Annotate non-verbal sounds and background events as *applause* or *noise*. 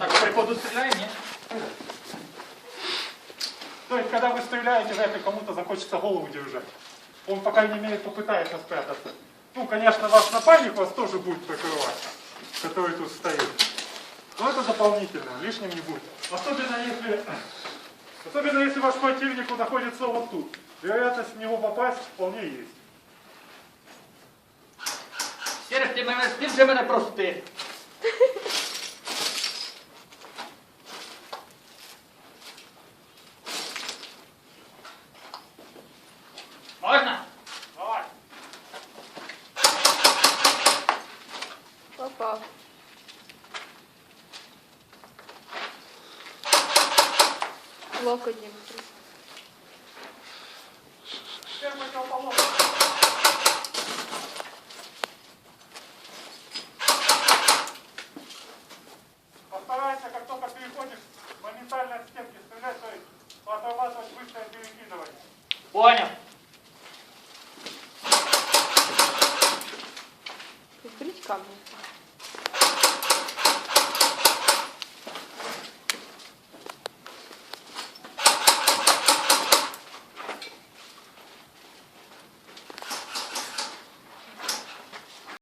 Так, по приходу стреляем, нет? То есть, когда вы стреляете, вряд ли кому-то захочется голову держать. Он, по крайней мере, попытается спрятаться. Ну, конечно, ваш напарник вас тоже будет прикрывать, который тут стоит. Но это дополнительно, лишним не будет. Особенно если, особенно если ваш противник находится вот тут. Вероятность в него попасть вполне есть. Сереж, ти мене, ти вже мене прости. *laughs* Можна? Давай. Попав. Локоть не. Теперь противоположно. Постарайся, как только переходишь, моментально от стенки стрелять, то есть отрабатывать быстрое перекидывание. Понял. está bom. Tá.